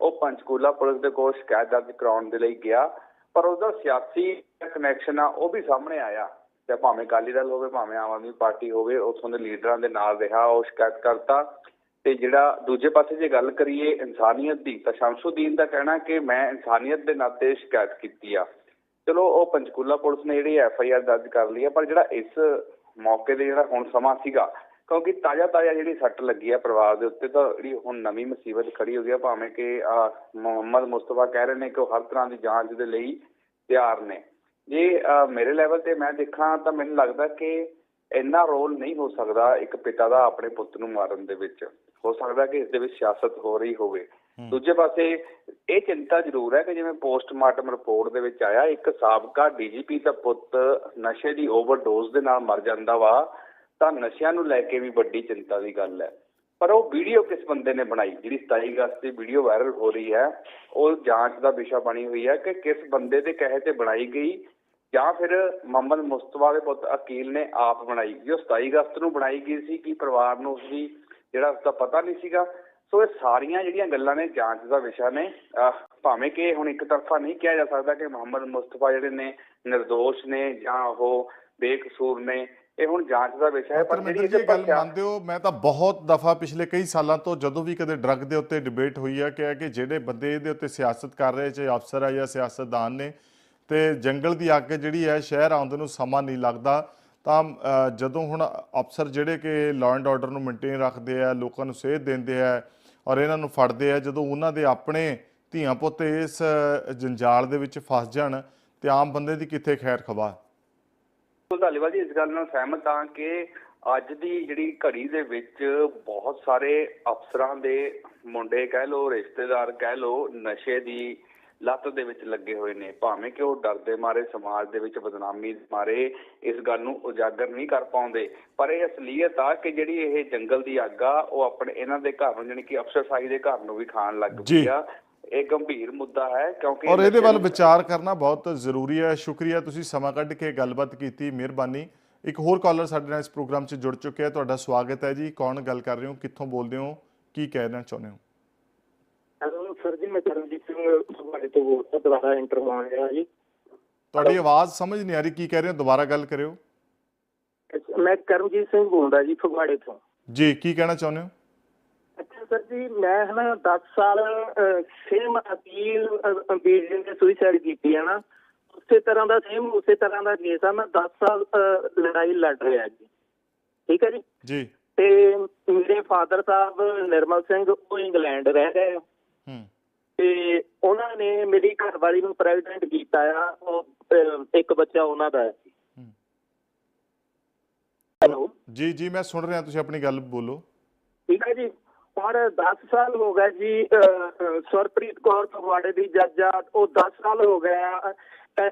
ਉਹ ਪੰਚਕੂਲਾ ਪੁਲਿਸ ਦੇ ਕੋਲ ਸ਼ਿਕਾਇਤ ਦਰਜ ਕਰਾਉਣ ਦੇ ਲਈ ਗਿਆ। ਪਰ ਉਹਦਾ ਸਿਆਸੀ ਕਨੈਕਸ਼ਨ ਆ ਉਹ ਵੀ ਸਾਹਮਣੇ ਆਇਆ। ਤੇ ਭਾਵੇਂ ਅਕਾਲੀ ਦਲ ਹੋਵੇ ਭਾਵੇਂ ਆਮ ਆਦਮੀ ਪਾਰਟੀ ਹੋਵੇ ਉੱਥੋਂ ਦੇ ਲੀਡਰਾਂ ਦੇ ਨਾਲ ਰਿਹਾ ਉਹ ਸ਼ਿਕਾਇਤ ਕਰਤਾ ਤੇ ਜਿਹੜਾ ਦੂਜੇ ਪਾਸੇ ਜੇ ਗੱਲ ਕਰੀਏ ਇਨਸਾਨੀਅਤ ਦੀ ਤਾਂ ਸ਼ਮਸੁਦੀਨ ਦਾ ਕਹਿਣਾ ਕਿ ਮੈਂ ਇਨਸਾਨੀਅਤ ਦੇ ਨਾਤੇ ਸ਼ਿਕਾਇਤ ਕੀਤੀ ਆ। ਚਲੋ, ਉਹ ਪੰਚਕੂਲਾ ਪੁਲਿਸ ਨੇ ਜਿਹੜੀ ਐਫ ਆਈ ਆਰ ਦਰਜ ਕਰ ਲਈ ਆ, ਪਰ ਜਿਹੜਾ ਇਸ ਮੌਕੇ ਦੇ ਜਿਹੜਾ ਹੁਣ ਸਮਾਂ ਸੀਗਾ, ਕਿਉਂਕਿ ਤਾਜ਼ਾ ਤਾਜ਼ਾ ਜਿਹੜੀ ਸੱਟ ਲੱਗੀ ਆ ਪਰਿਵਾਰ ਦੇ ਉੱਤੇ, ਤਾਂ ਜਿਹੜੀ ਹੁਣ ਨਵੀਂ ਮੁਸੀਬਤ ਖੜੀ ਹੋ ਗਈ ਆ, ਭਾਵੇਂ ਕਿ ਮੁਹੰਮਦ ਮੁਸਤਫਾ ਕਹਿ ਰਹੇ ਨੇ ਕਿ ਉਹ ਹਰ ਤਰ੍ਹਾਂ ਦੀ ਜਾਂਚ ਦੇ ਲਈ ਤਿਆਰ ਨੇ। ਜੇ ਮੇਰੇ ਲੈਵਲ ਤੇ ਮੈਂ ਦੇਖਾਂ, ਤਾਂ ਮੈਨੂੰ ਲੱਗਦਾ ਕਿ ਇੰਨਾ ਰੋਲ ਨਹੀਂ ਹੋ ਸਕਦਾ ਇੱਕ ਪਿਤਾ ਦਾ ਆਪਣੇ ਪੁੱਤ ਨੂੰ ਮਾਰਨ ਦੇ ਵਿੱਚ। ਹੋ ਸਕਦਾ ਕਿ ਇਸ ਦੇ ਵਿੱਚ ਸਿਆਸਤ ਹੋ ਰਹੀ ਹੋਵੇ। ਦੂਜੇ ਪਾਸੇ ਇਹ ਚਿੰਤਾ ਜ਼ਰੂਰ ਹੈ ਕਿ ਜਿਵੇਂ ਪੋਸਟਮਾਰਟਮ ਰਿਪੋਰਟ ਦੇ ਵਿੱਚ ਆਇਆ, ਇੱਕ ਸਾਬਕਾ ਡੀਜੀਪੀ ਦਾ ਪੁੱਤ ਨਸ਼ੇ ਦੀ ਓਵਰਡੋਜ਼ ਦੇ ਨਾਲ ਮਰ ਜਾਂਦਾ ਵਾ, ਤਾਂ ਨਸ਼ਿਆਂ ਨੂੰ ਲੈ ਕੇ ਵੀ ਵੱਡੀ ਚਿੰਤਾ ਦੀ ਗੱਲ ਹੈ। ਪਰ ਉਹ ਵੀਡੀਓ ਕਿਸ ਬੰਦੇ ਨੇ ਬਣਾਈ? ਜਿਹੜੀ 27 ਅਗਸਤ ਦੀ ਵੀਡੀਓ ਵਾਇਰਲ ਹੋ ਰਹੀ ਹੈ, ਉਹ ਜਾਂਚ ਦਾ ਵਿਸ਼ਾ ਬਣੀ ਹੋਈ ਹੈ ਕਿ ਕਿਸ ਬੰਦੇ ਦੇ ਕਹੇ ਤੇ ਬਣਾਈ ਗਈ ਜਾਂ ਫਿਰ ਮੁਹੰਮਦ ਮੁਸਤਫਾ ਦੇ ਪੁੱਤ ਅਕੀਲ ਨੇ ਆਪ ਬਣਾਈ ਜੋ 27 ਅਗਸਤ ਨੂੰ ਬਣਾਈ ਗਈ ਸੀ, ਕਿ ਪਰਿਵਾਰ ਨੂੰ ਉਸਦੀ ਜਿਹੜਾ ਉਸਦਾ ਪਤਾ ਨਹੀਂ ਸੀਗਾ। ਸੋ ਇਹ ਸਾਰੀਆਂ ਜਿਹੜੀਆਂ ਗੱਲਾਂ ਨੇ ਜਾਂਚ ਦਾ ਵਿਸ਼ਾ ਨੇ ਭਾਵੇਂ ਕਿ ਹੁਣ ਇੱਕ ਤਰਫਾ ਨਹੀਂ ਕਿਹਾ ਜਾ ਸਕਦਾ ਕਿ ਮੁਹੰਮਦ ਮੁਸਤਫਾ ਜਿਹੜੇ ਨੇ નિર્ਦੋਸ਼ ਨੇ ਜਾਂ ਉਹ ਬੇਕਸੂਰ ਨੇ ਇਹ ਹੁਣ ਜਾਂਚ ਦਾ ਵਿਸ਼ਾ ਹੈ ਪਰ ਜਿਹੜੀ ਇਹ ਗੱਲ ਮੰਨਦੇ ਹੋ ਮੈਂ ਤਾਂ ਬਹੁਤ ਦਫਾ ਪਿਛਲੇ ਕਈ ਸਾਲਾਂ ਤੋਂ ਜਦੋਂ ਵੀ ਕਦੇ ਡਰੱਗ ਦੇ ਉੱਤੇ ਡਿਬੇਟ ਹੋਈ ਹੈ ਕਿ ਕਿ ਜਿਹੜੇ ਬੰਦੇ ਇਹਦੇ ਉੱਤੇ ਸਿਆਸਤ ਕਰ ਰਹੇ ਚਾਹੇ ਅਫਸਰ ਆ ਜਾਂ ਸਿਆਸਤਦਾਨ ਨੇ ਤੇ ਜੰਗਲ ਦੀ ਅੱਗ ਜਿਹੜੀ ਹੈ ਸ਼ਹਿਰ ਆਉਂਦੇ ਨੂੰ ਸਮਾਂ ਨਹੀਂ ਲੱਗਦਾ ਤਾਂ ਜਦੋਂ ਹੁਣ ਅਫਸਰ ਜਿਹੜੇ ਕਿ ਲਾਅ ਐਂਡ ਆਰਡਰ ਨੂੰ ਮੇਨਟੇਨ ਰੱਖਦੇ ਆ ਲੋਕਾਂ ਨੂੰ ਸੇਧ ਦਿੰਦੇ ਆ ਔਰ ਇਹਨਾਂ ਨੂੰ ਫੜਦੇ ਆ ਜਦੋਂ ਉਹਨਾਂ ਦੇ ਆਪਣੇ ਧੀਆਂ ਪੁੱਤ ਇਸ ਜੰਜਾਲ ਦੇ ਵਿੱਚ ਫਸ ਜਾਣ ਤੇ ਆਮ ਬੰਦੇ ਦੀ ਕਿੱਥੇ ਖੈਰ ਖਬਾ ਧਾਲੀਵਾਲ ਜੀ, ਇਸ ਗੱਲ ਨਾਲ ਸਹਿਮਤ ਹਾਂ ਕਿ ਅੱਜ ਦੀ ਜਿਹੜੀ ਘੜੀ ਦੇ ਵਿੱਚ ਬਹੁਤ ਸਾਰੇ ਅਫਸਰਾਂ ਦੇ ਮੁੰਡੇ ਕਹਿ ਲੋ ਰਿਸ਼ਤੇਦਾਰ ਕਹਿ ਲੋ ਨਸ਼ੇ ਦੀ ਲੱਤ ਦੇ ਵਿੱਚ ਲੱਗੇ ਹੋਏ ਨੇ। ਭਾਵੇਂ ਕਿ ਉਹ ਡਰਦੇ ਮਾਰੇ ਸਮਾਜ ਦੇ ਵਿੱਚ ਬਦਨਾਮੀ ਦੇ ਮਾਰੇ ਇਸ ਗੱਲ ਨੂੰ ਉਜਾਗਰ ਨਹੀਂ ਕਰ ਪਾਉਂਦੇ। ਪਰ ਇਹ ਅਸਲੀਅਤ ਆ ਕਿ ਜਿਹੜੀ ਇਹ ਜੰਗਲ ਦੀ ਅੱਗ ਆ ਉਹ ਆਪਣੇ ਇਹਨਾਂ ਦੇ ਘਰ ਨੂੰ ਜਾਣੀ ਕਿ ਅਫਸਰਸ਼ਾਹੀ ਦੇ ਘਰ ਨੂੰ ਵੀ ਖਾਣ ਲੱਗ। ਪਈ ਆ। ਇਹ ਗੰਭੀਰ ਮੁੱਦਾ ਹੈ ਕਿਉਂਕਿ ਔਰ ਇਹਦੇ ਵੱਲ ਵਿਚਾਰ ਕਰਨਾ ਬਹੁਤ ਜ਼ਰੂਰੀ ਹੈ। ਸ਼ੁਕਰੀਆ ਤੁਸੀਂ ਸਮਾਂ ਕੱਢ ਕੇ ਗੱਲਬਾਤ ਕੀਤੀ ਮਿਹਰਬਾਨੀ। ਇੱਕ ਹੋਰ ਕਾਲਰ ਸਾਡੇ ਨਾਲ ਇਸ ਪ੍ਰੋਗਰਾਮ 'ਚ ਜੁੜ ਚੁੱਕੇ ਹੈ। ਤੁਹਾਡਾ ਸਵਾਗਤ ਹੈ ਜੀ। ਕੌਣ ਗੱਲ ਕਰ ਰਹੇ ਹੋ? ਕਿੱਥੋਂ ਬੋਲਦੇ ਹੋ? ਕੀ ਕਹਿਣਾ ਚਾਹੁੰਦੇ ਹੋ? ਸਰ ਜੀ ਮੈਂ ਕਰਮਜੀਤ ਸਿੰਘ ਤੁਹਾਡੇ ਤੋਂ ਬੋਲਦਾ ਦੁਬਾਰਾ ਇੰਟਰਵਿਊ ਆ ਰਿਹਾ ਜੀ। ਤੁਹਾਡੀ ਆਵਾਜ਼ ਸਮਝ ਨਹੀਂ ਆ ਰਹੀ ਕੀ ਕਹਿ ਰਹੇ ਹੋ? ਦੁਬਾਰਾ ਗੱਲ ਕਰਿਓ। ਮੈਂ ਕਰਮਜੀਤ ਸਿੰਘ ਬੋਲਦਾ ਜੀ ਫਗਵਾੜੇ ਤੋਂ। ਜੀ ਕੀ ਕਹਿਣਾ ਚਾਹੁੰਦੇ ਹੋ? ਅੱਛਾ ਸਰ ਜੀ ਮੈਂ ਹਨਾ 10 ਸਾਲ ਸੇਮ ਅਪੀਲ ਬੀਜਨ ਦੇ ਸੁਸਾਈਡ ਕੀਤੀ ਹੈ ਨਾ। ਉਸੇ ਤਰ੍ਹਾਂ ਦਾ ਸੇਮ ਉਸੇ ਤਰ੍ਹਾਂ ਦਾ ਕੇਸ ਆ। ਮੈਂ 10 ਸਾਲ ਲੜਾਈ ਲੜ ਰਿਹਾ ਜੀ। ਠੀਕ ਹੈ ਜੀ? ਜੀ। ਤੇ ਮੇਰੇ ਫਾਦਰ ਸਾਹਿਬ ਨਿਰਮਲ ਸਿੰਘ ਉਹ ਇੰਗਲੈਂਡ ਰਹਿ ਰਹੇ ਆ। ਹੂੰ। ਤੇ ਉਹਨਾਂ ਨੇ ਮੇਰੀ ਘਰਵਾਲੀ ਨੂੰ ਪ੍ਰੈਗਨੈਂਟ ਕੀਤਾ ਆ ਉਹ ਇੱਕ ਬੱਚਾ ਉਹਨਾਂ ਦਾ ਹੈ। ਹੈਲੋ। ਜੀ ਜੀ ਮੈਂ ਸੁਣ ਰਿਹਾ ਤੁਸੀਂ ਆਪਣੀ ਗੱਲ ਬੋਲੋ। ਠੀਕ ਹੈ ਜੀ। ਔਰ 10 ਸਾਲ ਹੋ ਗਏ ਜੀ ਸੁਰਪ੍ਰੀਤ ਕੌਰ ਫਗਵਾੜੇ ਦੀ ਜੱਜ ਆ ਉਹ 10 ਸਾਲ ਹੋ ਗਏ ਆ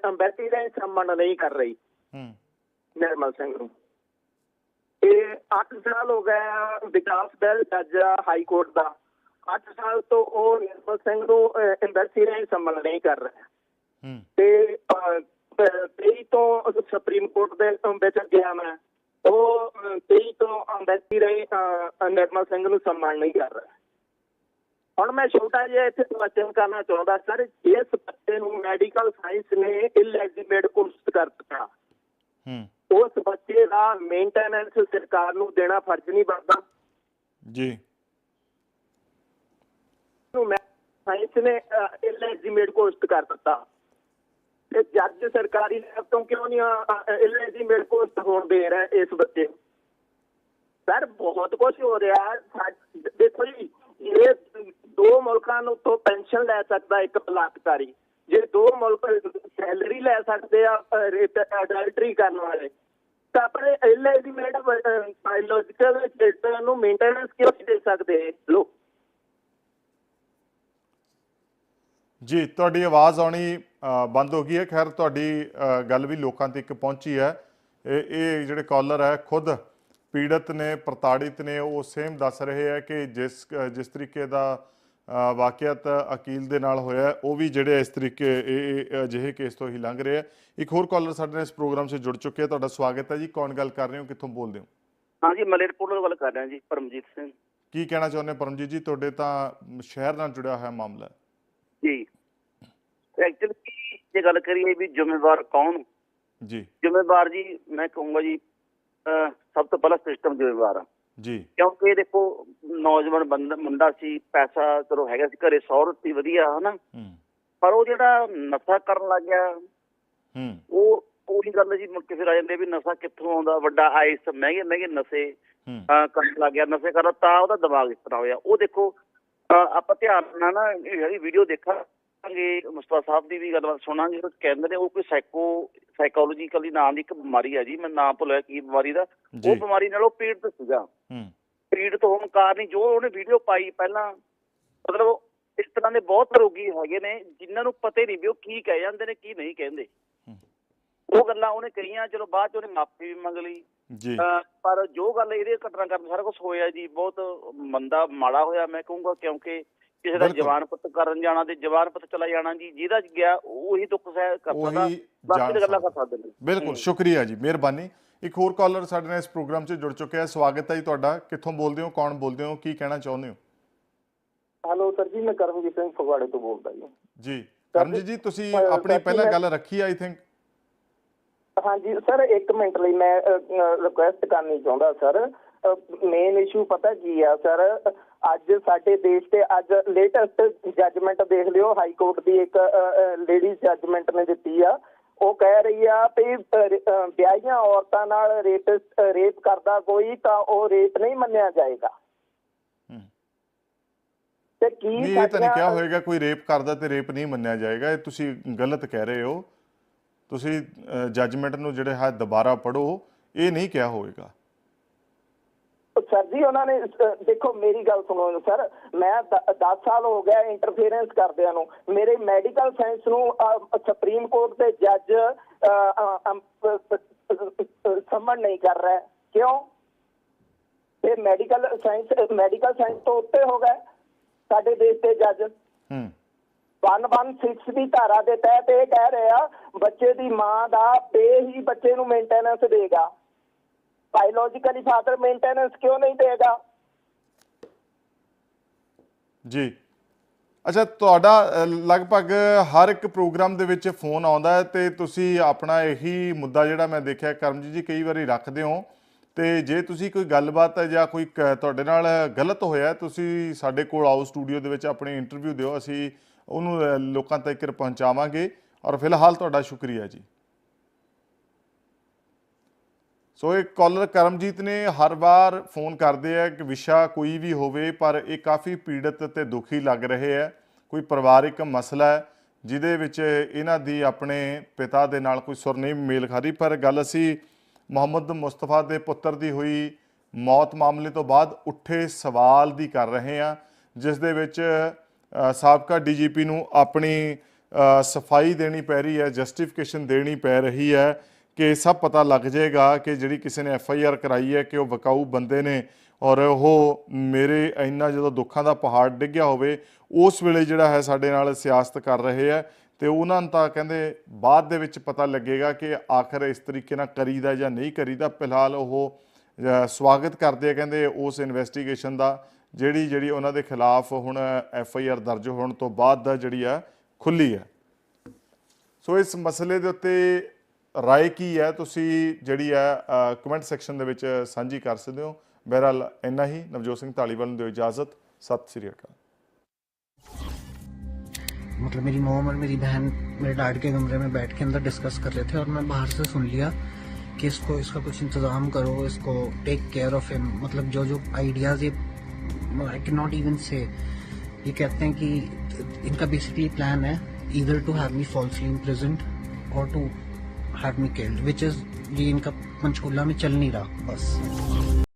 ਅੰਬੈਸੀ ਦਾ ਸੰਮਨ ਨਹੀਂ ਕਰ ਰਹੀ। ਹੂੰ। ਨਿਰਮਲ ਸਿੰਘ ਨੂੰ। ਇਹ 8 ਸਾਲ ਹੋ ਗਏ ਆ ਵਿਕਾਸ ਬੈਲ ਜੱਜ ਆ ਹਾਈ ਕੋਰਟ ਦਾ। 8 ਸਾਲ ਤੋਂ ਉਹ ਨਿਰਮਲ ਸਿੰਘ ਨੂੰ ਅੰਬੈਸੀ ਦਾ ਸੰਮਨ ਨਹੀਂ ਕਰ ਰਿਹਾ। ਤੇ ਅਹ, ਅਹ, 23 ਤੋਂ ਸੁਪਰੀਮ ਕੋਰਟ ਦੇ ਵਿੱਚ ਗਿਆ ਮੈਂ। ਉਹ ਅਹ, 23 ਤੋਂ ਅੰਬੈਸੀ ਰਹੀ ਨਿਰਮਲ ਸਿੰਘ ਨੂੰ ਸਨਮਾਨ ਨਹੀਂ ਕਰ ਰਿਹਾ। ਹੁਣ ਮੈਂ ਛੋਟਾ ਜਿਹਾ ਇੱਥੇ ਕੁਐਸਚਨ ਕਰਨਾ ਚਾਹੁੰਦਾ ਸਰ ਇਸ ਬੱਚੇ ਨੂੰ ਮੈਡੀਕਲ ਸਾਇੰਸ ਨੇ ਇਲੈਜੀਮੇਟ ਘੋਸ਼ਿਤ ਕਰ ਦਿੱਤਾ ਹੂੰ। ਉਸ ਬੱਚੇ ਦਾ ਮੇਨਟੇਨੈਂਸ ਸਰਕਾਰ ਨੂੰ ਦੇਣਾ ਫਰਜ਼ ਨਹੀਂ ਬਣਦਾ। ਜੀ। ਨੂੰ ਮੈਂ ਸਾਇੰਸ ਨੇ ਇਲੈਜੀਮੇਟ ਘੋਸ਼ਿਤ ਕਰ ਦਿੱਤਾ। ਤੇ ਜੱਜ ਸਰਕਾਰੀ ਲੈਬ ਤੋਂ ਕਿਉਂ ਨਹੀਂ ਇਲੈਜੀਮੇਟ ਘੋਸ਼ਿਤ ਹੋਣ ਦੇ ਰਿਹਾ ਇਸ ਬੱਚੇ ਸਰ, ਬਹੁਤ ਕੁਝ ਹੋ ਰਿਹਾ ਦੇਖੋ ਜੀ, ਇਹ ਦੋ ਮੁਲਕਾਂ ਨੂੰ ਤੋਂ ਪੈਨਸ਼ਨ ਲੈ ਸਕਦਾ ਇੱਕ ਬਲਾਤਕਾਰੀ। ਜੇ ਦੋ ਮੁਲਕ ਸੈਲਰੀ ਲੈ ਸਕਦੇ ਆ ਅਡਲਟਰੀ ਕਰਨ ਵਾਲੇ, ਤਾਂ ਆਪਣੇ ਇਲੈਜੀਮੇਟ ਬਾਇਓਲੋਜੀਕਲ ਚਿਲਡਰਨ ਨੂੰ ਮੇਨਟੇਨੈਂਸ ਕਿਉਂ ਦੇ ਸਕਦੇ ਲੋ ਜੀ ਤੁਹਾਡੀ ਆਵਾਜ਼ ਆਉਣੀ ਬੰਦ ਹੋ ਗਈ ਹੈ। ਖੈਰ ਤੁਹਾਡੀ ਗੱਲ ਵੀ ਲੋਕਾਂ ਤੱਕ ਪਹੁੰਚੀ ਹੈ। ਇਹ ਇਹ ਜਿਹੜੇ ਕਾਲਰ ਹੈ ਖੁਦ ਪੀੜਤ ਨੇ ਪ੍ਰਤਾੜਿਤ ਨੇ ਉਹ ਸੇਮ ਦੱਸ ਰਹੇ ਹੈ ਕਿ ਜਿਸ ਜਿਸ ਤਰੀਕੇ ਦਾ ਵਾਕਿਆਤ ਅਕੀਲ ਦੇ ਨਾਲ ਹੋਇਆ ਉਹ ਵੀ ਜਿਹੜੇ ਇਸ ਤਰੀਕੇ ਇਹ ਅਜਿਹੇ ਕੇਸ ਤੋਂ ਹੀ ਲੰਘ ਰਹੇ ਹੈ। ਇੱਕ ਹੋਰ ਕਾਲਰ ਸਾਡੇ ਨਾਲ ਇਸ ਪ੍ਰੋਗਰਾਮ 'ਚ ਜੁੜ ਚੁੱਕੇ ਹੈ। ਤੁਹਾਡਾ ਸਵਾਗਤ ਹੈ ਜੀ। ਕੌਣ ਗੱਲ ਕਰ ਰਹੇ ਹੋ? ਕਿੱਥੋਂ ਬੋਲਦੇ ਹੋ? ਹਾਂਜੀ ਮਲੇਰਕੋਟਲਾ ਗੱਲ ਕਰ ਰਿਹਾ ਜੀ ਪਰਮਜੀਤ ਸਿੰਘ। ਕੀ ਕਹਿਣਾ ਚਾਹੁੰਦੇ ਹੋ ਪਰਮਜੀਤ ਜੀ? ਤੁਹਾਡੇ ਤਾਂ ਸ਼ਹਿਰ ਨਾਲ ਜੁੜਿਆ ਹੋਇਆ ਮਾਮਲਾ ਹੈ। ਜੀ। ਐਕਚੁਅਲੀ ਜੇ ਗੱਲ ਕਰੀਏ ਵੀ ਜ਼ਿੰਮੇਵਾਰ ਕੌਣ? ਜੀ। ਜ਼ਿੰਮੇਵਾਰ ਜੀ ਮੈਂ ਕਹੂੰਗਾ ਜੀ ਸਭ ਤੋਂ ਪਹਿਲਾਂ ਸਿਸਟਮ ਜ਼ਿੰਮੇਵਾਰ ਆ। ਜੀ। ਕਿਉਂਕਿ ਦੇਖੋ ਨੌਜਵਾਨ ਬੰਦਾ ਮੁੰਡਾ ਸੀ ਪੈਸਾ ਚਲੋ ਹੈਗਾ ਸੀ ਘਰੇ ਸੌਰਤ ਸੀ ਵਧੀਆ ਹਨਾ? ਪਰ ਉਹ ਜਿਹੜਾ ਨਸ਼ਾ ਕਰਨ ਲੱਗ ਗਿਆ ਹੂੰ। ਉਹ ਉਹੀ ਗੱਲ ਜੀ ਮੁੜ ਕੇ ਫਿਰ ਆ ਜਾਂਦੇ ਵੀ ਨਸ਼ਾ ਕਿੱਥੋਂ ਆਉਂਦਾ ਵੱਡਾ ਆਇਸ ਮਹਿੰਗੇ ਮਹਿੰਗੇ ਨਸ਼ੇ ਕਰਨ ਲੱਗ ਗਿਆ ਨਸ਼ੇ ਕਰਨ ਤਾਂ ਉਹਦਾ ਦਿਮਾਗ ਇਸ ਤਰ੍ਹਾਂ ਹੋਇਆ। ਉਹ ਦੇਖੋ ਆਪਾਂ ਧਿਆਨ ਨਾਲ ਨਾ ਇਹ ਜਿਹੜੀ ਵੀਡੀਓ ਦੇਖਾਂਗੇ ਮੁਸਤਫਾ ਸਾਹਿਬ ਦੀ ਵੀ ਗੱਲਬਾਤ ਸੁਣਾਂਗੇ ਉਹ ਕਹਿੰਦੇ ਨੇ ਉਹ ਕੋਈ ਸਾਈਕੋ ਸਾਈਕੋਲੋਜੀਕਲੀ ਨਾਮ ਦੀ ਇੱਕ ਬਿਮਾਰੀ ਹੈ ਜੀ ਮੈਂ ਨਾਮ ਭੁੱਲਿਆ ਕੀ ਬਿਮਾਰੀ ਦਾ। ਉਹ ਬਿਮਾਰੀ ਨਾਲ ਉਹ ਪੀੜਤ ਸੀਗਾ। ਪੀੜਤ ਹੋਣ ਕਾਰਨ ਹੀ ਜੋ ਉਹਨੇ ਵੀਡੀਓ ਪਾਈ ਪਹਿਲਾਂ ਮਤਲਬ ਇਸ ਤਰ੍ਹਾਂ ਦੇ ਬਹੁਤ ਰੋਗੀ ਹੈਗੇ ਨੇ ਜਿਨ੍ਹਾਂ ਨੂੰ ਪਤਾ ਨਹੀਂ ਵੀ ਉਹ ਕੀ ਕਹਿ ਜਾਂਦੇ ਨੇ ਕੀ ਨਹੀਂ ਕਹਿੰਦੇ। ਉਹ ਗੱਲਾਂ ਉਹਨੇ ਕਹੀਆਂ ਚਲੋ ਬਾਅਦ ਚ ਉਹਨੇ ਮਾਫੀ ਵੀ ਮੰਗ ਲਈ। ਜੀ। ਪਰ ਜੋ ਗੱਲ ਇਹਦੇ ਘਟਨਾ ਕਰਨ ਸਾਰਾ ਕੁਝ ਹੋਇਆ ਜੀ ਬਹੁਤ ਮੰਦਾ ਮਾੜਾ ਹੋਇਆ ਮੈਂ ਕਹੂੰਗਾ ਕਿਉਂਕਿ ਕਿਸੇ ਦਾ। ਜਵਾਨ ਪੁੱਤ ਕਰਨ ਜਾਣਾ ਤੇ ਜਵਾਨ ਪੁੱਤ ਚਲਾ ਜਾਣਾ ਜੀ ਜਿਹਦਾ ਗਿਆ ਉਹੀ ਦੁੱਖ ਸਹਿ ਕਰ ਸਕਦਾ। ਬਾਕੀ ਤਾਂ ਗੱਲਾਂ ਕਰ ਸਕਦਾ। ਨੇ। ਬਿਲਕੁਲ ਸ਼ੁਕਰੀਆ ਜੀ ਮਿਹਰਬਾਨੀ। ਇੱਕ ਹੋਰ ਕਾਲਰ ਸਾਡੇ ਨਾਲ ਇਸ ਪ੍ਰੋਗਰਾਮ 'ਚ ਜੁੜ ਚੁੱਕਿਆ ਹੈ। ਸਵਾਗਤ ਹੈ ਜੀ ਤੁਹਾਡਾ। ਕਿੱਥੋਂ ਬੋਲਦੇ ਹੋ ਕੌਣ ਬੋਲਦੇ ਹੋ ਕੀ ਕਹਿਣਾ ਚਾਹੁੰਦੇ ਹੋ? ਹੈਲੋ ਸਰ ਜੀ ਮੈਂ ਕਰਮਜੀਤ ਸਿੰਘ ਫਗਵਾੜੇ ਤੋਂ ਬੋਲਦਾ ਜੀ। ਜੀ ਕਰਮਜੀਤ ਜੀ ਤੁਸੀਂ ਆਪਣੀ ਪਹਿਲਾਂ ਗੱਲ ਰੱਖੀ ਆਈ ਥਿੰਕ ਹਾਂਜੀ ਸਰ ਇੱਕ ਮਿੰਟ ਲਈ ਮੈਂ ਰਿਕੁਐਸਟ ਕਰਨੀ ਚਾਹੁੰਦਾ ਸਰ ਮੇਨ ਇਸ਼ੂ ਪਤਾ ਕੀ ਆ ਸਰ ਅੱਜ ਸਾਡੇ ਦੇਸ਼ ਤੇ ਅੱਜ ਲੇਟੈਸਟ ਜੱਜਮੈਂਟ ਦੇਖ ਲਿਓ ਹਾਈ ਕੋਰਟ ਦੀ ਇੱਕ ਲੇਡੀ ਜੱਜਮੈਂਟ ਨੇ ਦਿੱਤੀ ਆ। ਉਹ ਕਹਿ ਰਹੀ ਆ ਵੀ ਵਿਆਹੀਆਂ ਔਰਤਾਂ ਨਾਲ ਰੇਪ ਰੇਪ ਕਰਦਾ ਕੋਈ ਤਾਂ ਉਹ ਰੇਪ ਨਹੀਂ ਮੰਨਿਆ ਜਾਏਗਾ। ਤੇ ਕੀ ਨਹੀਂ ਇਹ ਤਾਂ ਨਹੀਂ ਕਿਹਾ ਹੋਏਗਾ ਕੋਈ ਰੇਪ ਕਰਦਾ ਤੇ ਰੇਪ ਨਹੀਂ ਮੰਨਿਆ ਜਾਏਗਾ। ਇਹ ਤੁਸੀਂ ਗਲਤ ਕਹਿ ਰਹੇ ਹੋ। ਤੁਸੀਂ ਜੱਜਮੈਂਟ ਨੂੰ ਜਿਹੜੇ ਹੈ ਦੁਬਾਰਾ ਪੜੋ ਇਹ ਨਹੀਂ ਕਿਹਾ ਹੋਵੇਗਾ ਸਰ ਜੀ ਉਹਨਾਂ ਨੇ ਦੇਖੋ ਮੇਰੀ ਗੱਲ ਸੁਣੋ ਸਰ। ਮੈਂ 10 ਸਾਲ ਹੋ ਗਿਆ ਇੰਟਰਫੇਰੈਂਸ ਕਰਦਿਆਂ ਨੂੰ। ਮੇਰੇ ਮੈਡੀਕਲ ਸਾਇੰਸ ਨੂੰ ਸੁਪਰੀਮ ਕੋਰਟ ਦੇ ਜੱਜ ਸਮਝ ਨਹੀਂ ਕਰ ਰਿਹਾ। ਕਿਉਂ? ਇਹ ਮੈਡੀਕਲ ਸਾਇੰਸ ਮੈਡੀਕਲ ਸਾਇੰਸ ਤੋਂ ਉੱਤੇ ਹੋ ਗਏ ਸਾਡੇ ਦੇਸ਼ ਦੇ ਜੱਜ ਹੂੰ। 116 ਦੀ ਧਾਰਾ ਦੇ ਤਹਿਤ ਇਹ ਕਹਿ ਰਿਹਾ ਬੱਚੇ ਦੀ ਮਾਂ ਦਾ ਪੇ ਹੀ ਬੱਚੇ ਨੂੰ ਮੇਨਟੇਨੈਂਸ ਦੇਗਾ। ਬਾਇਓਲੋਜੀਕਲੀ ਫਾਦਰ ਮੇਨਟੇਨੈਂਸ ਕਿਉਂ ਨਹੀਂ ਦੇਗਾ? ਜੀ। ਅੱਛਾ ਤੁਹਾਡਾ ਅ, ਲਗਭਗ ਹਰ ਇੱਕ ਪ੍ਰੋਗਰਾਮ ਦੇ ਵਿੱਚ ਫੋਨ ਆਉਂਦਾ ਹੈ ਤੇ ਤੁਸੀਂ ਆਪਣਾ ਇਹੀ ਮੁੱਦਾ ਜਿਹੜਾ ਮੈਂ ਦੇਖਿਆ ਕਰਮਜੀਤ ਜੀ ਕਈ ਵਾਰੀ ਰੱਖਦੇ ਹੋ। ਤੇ ਜੇ ਤੁਸੀਂ ਕੋਈ ਗੱਲਬਾਤ ਹੈ ਜਾਂ ਕੋਈ ਕ- ਤੁਹਾਡੇ ਨਾਲ ਗਲਤ ਹੋਇਆ ਹੈ, ਤੁਸੀਂ ਸਾਡੇ ਕੋਲ ਆਓ ਸਟੂਡੀਓ ਦੇ ਵਿੱਚ ਆਪਣੀ ਇੰਟਰਵਿਊ ਦਿਓ ਅਸੀਂ ਉਹਨੂੰ ਅ, ਲੋਕਾਂ ਤੱਕ ਪਹੁੰਚਾਵਾਂਗੇ। ਔਰ ਫਿਲਹਾਲ ਤੁਹਾਡਾ ਸ਼ੁਕਰੀਆ ਜੀ। ਸੋ ਇਹ ਕਾਲਰ ਕਰਮਜੀਤ ਨੇ ਹਰ ਵਾਰ ਫੋਨ ਕਰਦੇ ਆ ਕਿ ਵਿਸ਼ਾ ਕੋਈ ਵੀ ਹੋਵੇ ਪਰ ਇਹ ਕਾਫੀ ਪੀੜਤ ਤੇ ਦੁਖੀ ਲੱਗ ਰਹੇ ਹੈ ਕੋਈ ਪਰਿਵਾਰਿਕ ਮਸਲਾ ਹੈ ਜਿਹਦੇ ਵਿੱਚ ਇਹਨਾਂ ਦੀ ਆਪਣੇ ਪਿਤਾ ਦੇ ਨਾਲ ਕੋਈ ਸੁਰ ਨਹੀਂ ਮੇਲ ਖਾ ਰਹੀ ਪਰ ਗੱਲ ਅਸੀਂ ਮੁਹੰਮਦ ਮੁਸਤਫਾ ਦੇ ਪੁੱਤਰ ਦੀ ਹੋਈ ਮੌਤ ਮਾਮਲੇ ਤੋਂ ਬਾਅਦ ਉੱਠੇ ਸਵਾਲ ਦੀ ਕਰ ਰਹੇ ਹਾਂ ਜਿਸ ਦੇ ਵਿੱਚ ਅ, ਸਾਬਕਾ ਡੀਜੀਪੀ ਨੂੰ ਆਪਣੀ ਸਫ਼ਾਈ ਦੇਣੀ ਪੈ ਰਹੀ ਹੈ ਜਸਟੀਫਿਕੇਸ਼ਨ ਦੇਣੀ ਪੈ ਰਹੀ ਹੈ। ਕਿ ਸਭ ਪਤਾ ਲੱਗ ਜਾਏਗਾ ਕਿ ਜਿਹੜੀ ਕਿਸੇ ਨੇ ਐਫ ਆਈ ਆਰ ਕਰਾਈ ਹੈ ਕਿ ਉਹ ਵਕਾਊ ਬੰਦੇ ਨੇ ਔਰ ਉਹ ਮੇਰੇ ਇੰਨਾ ਜਦੋਂ ਦੁੱਖਾਂ ਦਾ ਪਹਾੜ ਡਿੱਗਿਆ ਹੋਵੇ, ਉਸ ਵੇਲੇ ਜਿਹੜਾ ਹੈ ਸਾਡੇ ਨਾਲ ਸਿਆਸਤ ਕਰ ਰਹੇ ਹੈ ਤੇ ਉਹਨਾਂ ਨੂੰ ਤਾਂ ਕਹਿੰਦੇ ਬਾਅਦ ਦੇ ਵਿੱਚ ਪਤਾ ਲੱਗੇਗਾ ਕਿ ਆਖਰ ਇਸ ਤਰੀਕੇ ਨਾਲ ਕਰੀਦਾ ਜਾਂ ਨਹੀਂ ਕਰੀਦਾ। ਫਿਲਹਾਲ ਉਹ ਸਵਾਗਤ ਕਰਦੇ ਆ, ਕਹਿੰਦੇ ਉਸ ਇਨਵੈਸਟੀਗੇਸ਼ਨ ਦਾ ਜਿਹੜੀ ਜਿਹੜੀ ਉਹਨਾਂ ਦੇ ਖਿਲਾਫ ਹੁਣ ਐਫ ਆਈ ਆਰ ਦਰਜ ਹੋਣ ਤੋਂ ਬਾਅਦ ਦਾ ਜਿਹੜੀ ਆ ਖੁੱਲੀ ਹੈ। ਸੋ ਇਸ ਮਸਲੇ ਦੇ ਉੱਤੇ ਰਾਏ ਕੀ ਹੈ ਤੁਸੀਂ ਜਿਹੜੀ ਹੈ ਕਮੈਂਟ ਸੈਕਸ਼ਨ ਦੇ ਵਿੱਚ ਸਾਂਝੀ ਕਰ ਸਕਦੇ ਹੋ ਬਹਰਹਾਲ ਇੰਨਾ ਹੀ ਨਵਜੋਤ ਸਿੰਘ ਢਾਲੀਵਾਲ ਨੂੰ ਦਿਓ ਇਜਾਜ਼ਤ ਸਤਿ ਸ੍ਰੀ ਅਕਾਲ मतलब मेरी मॉम और मेरी बहन मेरे डैड के कमरे में बैठ के अंदर डिस्कस कर रहे थे और मैं बाहर से सुन लिया कि इसको इसका कुछ इंतज़ाम करो इसको टेक केयर ऑफ हिम मतलब जो जो आइडियाज़ ये आई कैन नॉट इवन से ये कहते हैं कि इनका बेसिकली प्लान है इधर to have me falsely imprisoned और to have me killed which is ये इनका पंचकूला में चल नहीं रहा बस